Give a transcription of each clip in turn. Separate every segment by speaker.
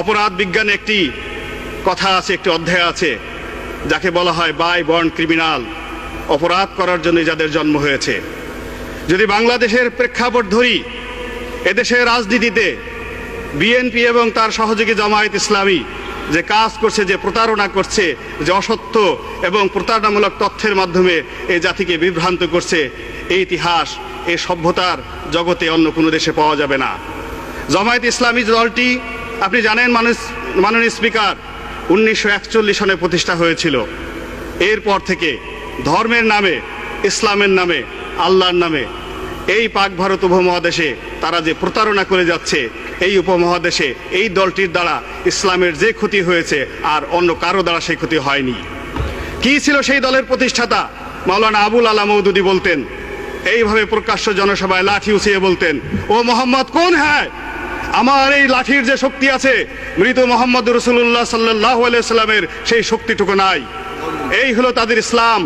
Speaker 1: অপরাধ বিজ্ঞানে একটি কথা আছে, একটি অধ্যায় আছে, যাকে বলা হয় বাই বর্ন ক্রিমিনাল, অপরাধ করার জন্য যাদের জন্ম হয়েছে। যদি বাংলাদেশের প্রেক্ষাপট ধরি, এদেশের রাজনীতিতে বিএনপি এবং তার সহযোগী জামায়াত ইসলামী যে কাজ করছে, যে প্রতারণা করছে, যে অসত্য এবং প্রতারণামূলক তথ্যের মাধ্যমে এই জাতিকে বিভ্রান্ত করছে, এই ইতিহাস, এই সভ্যতার জগতে অন্য কোনো দেশে পাওয়া যাবে না। জামায়াত ইসলামী দলটি আপনি জানেন মানুষ মাননীয় স্পিকার, উনিশশো একচল্লিশ সনে প্রতিষ্ঠা হয়েছিল। এরপর থেকে ধর্মের নামে, ইসলামের নামে, আল্লাহর নামে, এই পাক ভারত উপমহাদেশে তারা যে প্রতারণা করে যাচ্ছে, এই উপমহাদেশে এই দলটির দ্বারা ইসলামের যে ক্ষতি হয়েছে আর অন্য কারও দ্বারা সেই ক্ষতি হয়নি। কি ছিল সেই দলের প্রতিষ্ঠাতা? মাওলানা আবুল আলা মৌদুদি বলতেন। এইভাবে প্রকাশ্য জনসভায় লাঠি উছিয়ে বলতেন, ও মোহাম্মদ, কোন হ্যায়? আমার এই লাঠির যে শক্তি আছে, মৃত মোহাম্মদ রসুল্লাহ সাল্লাহ সাল্লামের সেই শক্তিটুকু নাই। এই হলো তাদের ইসলাম,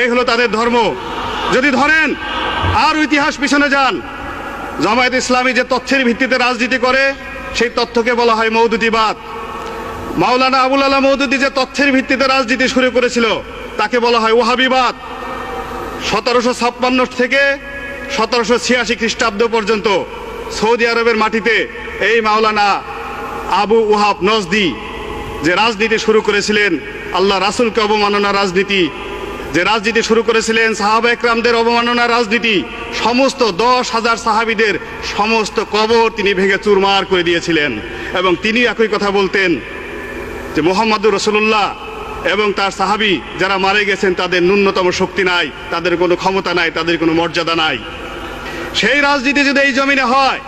Speaker 1: এই হলো তাদের ধর্ম। যদি ধরেন, আর ইতিহাস পিছনে যান। জামায়াত ইসলামী যে তথ্যের ভিত্তিতে রাজনীতি করে, সেই তথ্যকে বলা হয় মৌদুদিবাদ মাওলানা আবুল আলা মৌদুদি যে তথ্যের ভিত্তিতে রাজনীতি শুরু করেছিল, তাকে বলা হয় ওহাবিবাদ সতেরোশো ছাপ্পান্ন থেকে সতেরোশো ছিয়াশি খ্রিস্টাব্দ পর্যন্ত সৌদি আরবের মাটিতে এই মাওলানা আবু ওহাব নজদি যে রাজনীতি শুরু করেছিলেন, আল্লাহ রাসুলকে অবমাননা রাজনীতি, যে রাজনীতি শুরু করেছিলেন, সাহাবা একরামদের অবমাননা রাজনীতি, সমস্ত দশ হাজার সাহাবিদের সমস্ত কবর তিনি ভেঙে চুরমার করে দিয়েছিলেন। এবং তিনি একই কথা বলতেন যে মোহাম্মদুর রসুল্লাহ এবং তার সাহাবি যারা মারা গেছেন, তাদের ন্যূনতম শক্তি নাই, তাদের কোনো ক্ষমতা নাই, তাদের কোনো মর্যাদা নাই। সেই রাজনীতি যদি এই জমিনে হয়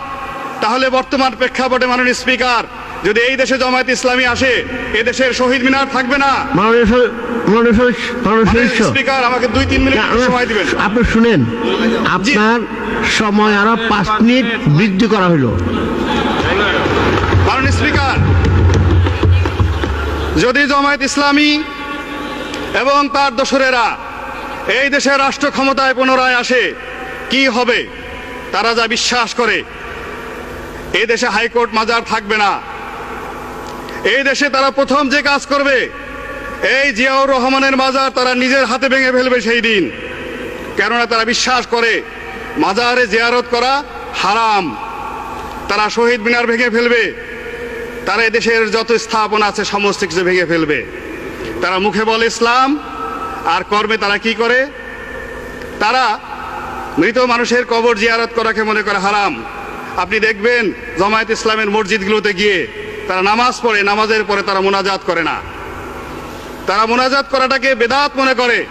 Speaker 1: তাহলে বর্তমান প্রেক্ষাপটে মাননীয় স্পিকার যদি এই দেশে জামায়াত ইসলামী আসে এ দেশের শহীদ মিনার থাকবে না? স্পিকার আমাকে দুই তিন মিনিট সময় দিবেন।
Speaker 2: আপনি শুনেন আপনার সময় আরও পাঁচ মিনিট বৃদ্ধি করা হলো
Speaker 1: মাননীয় স্পিকার যদি জামায়াত ইসলামী এবং তার দোসরেরা এই দেশের রাষ্ট্র ক্ষমতায় পুনরায় আসে কি হবে? তারা যা বিশ্বাস করে এই দেশে হাইকোর্ট মাজার থাকবে না। এই দেশে তারা প্রথম যে কাজ করবে, এই জিয়াউর রহমানের মাজার তারা নিজের হাতে ভেঙে ফেলবে সেই দিন। কেননা তারা বিশ্বাস করে, মাজারে জিয়ারত করা হারাম। তারা শহীদ মিনার ভেঙে ফেলবে। তারা দেশের যত স্থাপনা আছে, সমস্ত কিছু ভেঙে ফেলবে। তারা মুখে বলে ইসলাম, আর কর্মে তারা কি করে? তারা মৃত মানুষের কবর জিয়ারত করাকে মনে করে হারাম। আপনি দেখবেন জমায়েত ইসলামের মসজিদগুলোতে গিয়ে তারা নামাজ পড়ে, নামাজের পরে তারা মোনাজাত করে না। তারা মোনাজাত করাটাকে বেদাত মনে করে।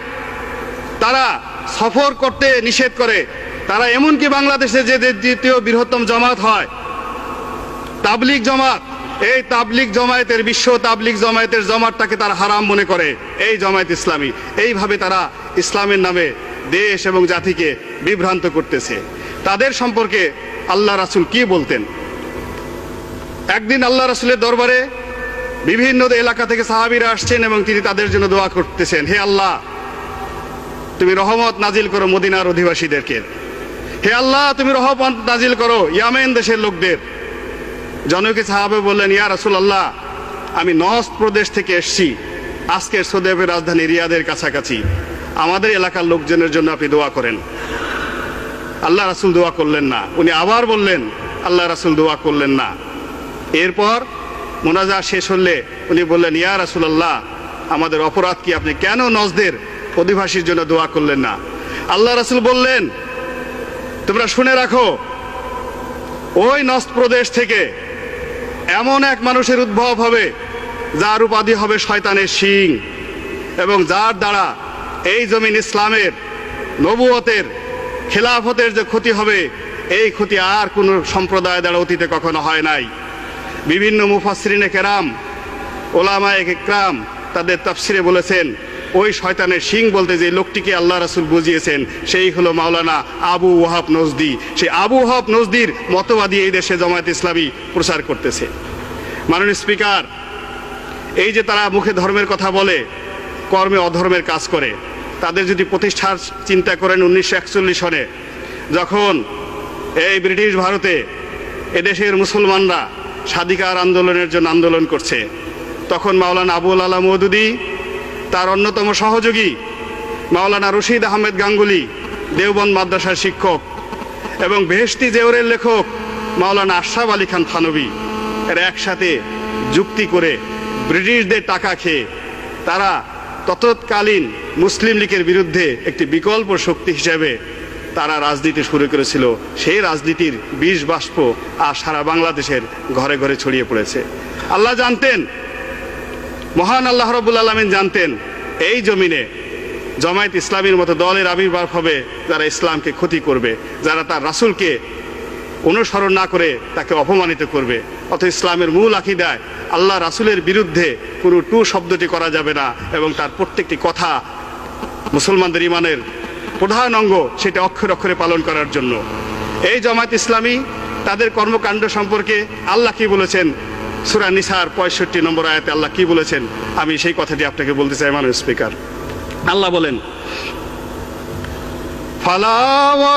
Speaker 1: তারা সফর করতে নিষেধ করে। তারা এমনকি বাংলাদেশে যে দ্বিতীয় বৃহত্তম জমাত হয়, তাবলিগ জমাত, এই তাবলিগ জমায়েতের বিশ্ব তাবলিগ জমায়েতের জমাতটাকে তারা হারাম মনে করে। এই জমায়েত ইসলামী। এইভাবে তারা ইসলামের নামে দেশ এবং জাতিকে বিভ্রান্ত করতেছে। তাদের সম্পর্কে আল্লাহ রাসূল কি বলতেন? একদিন আল্লাহ রাসূলের দরবারে বিভিন্ন এলাকা থেকে সাহাবীরা আসছেন এবং তিনি তাদের জন্য দোয়া করতেছেন, হে আল্লাহ, তুমি রহমত নাজিল করো মদিনার অধিবাসীদেরকে। হে আল্লাহ, তুমি রহমত নাজিল করো ইয়ামেন দেশের লোকদের। জনকে সাহাবে বললেন, ইয়া রাসুল আল্লাহ আমি নস প্রদেশ থেকে এসেছি। আজকের সৌদি আরবের রাজধানী রিয়াদের কাছাকাছি। আমাদের এলাকার লোকজনের জন্য আপনি দোয়া করেন। আল্লাহ রাসুল দোয়া করলেন না। উনি আবার বললেন, আল্লাহ রাসুল দোয়া করলেন না। এরপর মোনাজা শেষ হলে উনি বললেন, ইয়া রাসূলুল্লাহ, আমাদের অপরাধ কি আপনি কেন নজদের অধিবাসীর জন্য দোয়া করলেন না? আল্লাহ রাসুল বললেন, তোমরা শুনে রাখো, ওই নস প্রদেশ থেকে এমন এক মানুষের উদ্ভব হবে, যার উপাধি হবে শয়তানের শিং এবং যার দ্বারা এই জমিন ইসলামের নবুয়তের খেলাফতের যে ক্ষতি হবে, এই ক্ষতি আর কোনো সম্প্রদায় দ্বারা অতীতে কখনো হয় নাই। বিভিন্ন মুফাসরিনে কেরাম, ওলামায়ে একরাম তাদের তাফসিরে বলেছেন, ওই শয়তানের সিং বলতে যে লোকটিকে আল্লাহ রাসূল বুঝিয়েছেন, সেই হলো মাওলানা আবু ওহাব নজদি। সেই আবু ওহাব নজদির মতবাদী এই দেশে জামায়াত ইসলামী প্রচার করতেছে। মাননীয় স্পিকার, এই যে তারা মুখে ধর্মের কথা বলে, কর্মে অধর্মের কাজ করে তাদের যদি প্রতিষ্ঠার চিন্তা করেন উনিশশো একচল্লিশ সনে, যখন এই ব্রিটিশ ভারতে এদেশের মুসলমানরা স্বাধিকার আন্দোলনের জন্য আন্দোলন করছে, তখন মাওলানা আবুল আলা মৌদুদি তার অন্যতম সহযোগী মাওলানা রশিদ আহমেদ গাঙ্গুলি, দেওবন্দ মাদ্রাসার শিক্ষক এবং বেহেশতি জেওরের লেখক মাওলানা আশরাফ আলী খান থানবী এরা একসাথে যুক্তি করে ব্রিটিশদের টাকা খেয়ে তারা তৎকালীন মুসলিম লীগের বিরুদ্ধে একটি বিকল্প শক্তি হিসেবে তারা রাজনীতি শুরু করেছিল। সেই রাজনীতির বিষ বাষ্প আর সারা বাংলাদেশের ঘরে ঘরে ছড়িয়ে পড়েছে। আল্লাহ জানতেন, মহান আল্লাহ রবুল আলমিন জানতেন, এই জমিনে জমায়েত ইসলামের মতো দলের আবির্ভাব হবে, যারা ইসলামকে ক্ষতি করবে, যারা তার রাসূলকে অনুসরণ না করে তাকে অপমানিত করবে। অত ইসলামের মূল আকিদায় আল্লাহ রাসুলের বিরুদ্ধে কোনো টু শব্দটি করা যাবে না এবং তার প্রত্যেকটি কথা মুসলমানদের ইমানের প্রধান অঙ্গ সেটা অক্ষর অক্ষরে পালন করার জন্য। এই জামায়াত ইসলামী তাদের কর্মকাণ্ড সম্পর্কে আল্লাহ কি বলেছেন? সুরা নিসার পঁয়ষট্টি নম্বর আয়াতে আল্লাহ কি বলেছেন? আমি সেই কথাটি আপনাকে বলতে চাই, মাননীয় স্পিকার। আল্লাহ বলেন, ফালা ওয়া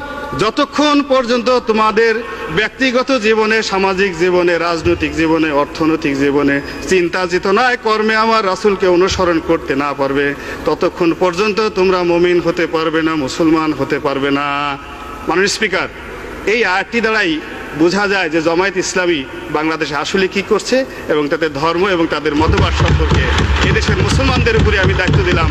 Speaker 1: যতক্ষণ পর্যন্ত তোমাদের ব্যক্তিগত জীবনে, সামাজিক জীবনে, রাজনৈতিক জীবনে, অর্থনৈতিক জীবনে চিন্তা চেতনায় কর্মে আমার রাসুলকে অনুসরণ করতে না পারবে, ততক্ষণ পর্যন্ত তোমরা মমিন হতে পারবে না, মুসলমান হতে পারবে না। মানুষ স্পিকার, এই আয়াতটি দ্বারাই বোঝা যায় যে জমায়েত ইসলামী বাংলাদেশে আসলে কি করছে এবং তাদের ধর্ম এবং তাদের মতবাদ সম্পর্কে এদেশের মুসলমানদের উপরে আমি দায়িত্ব দিলাম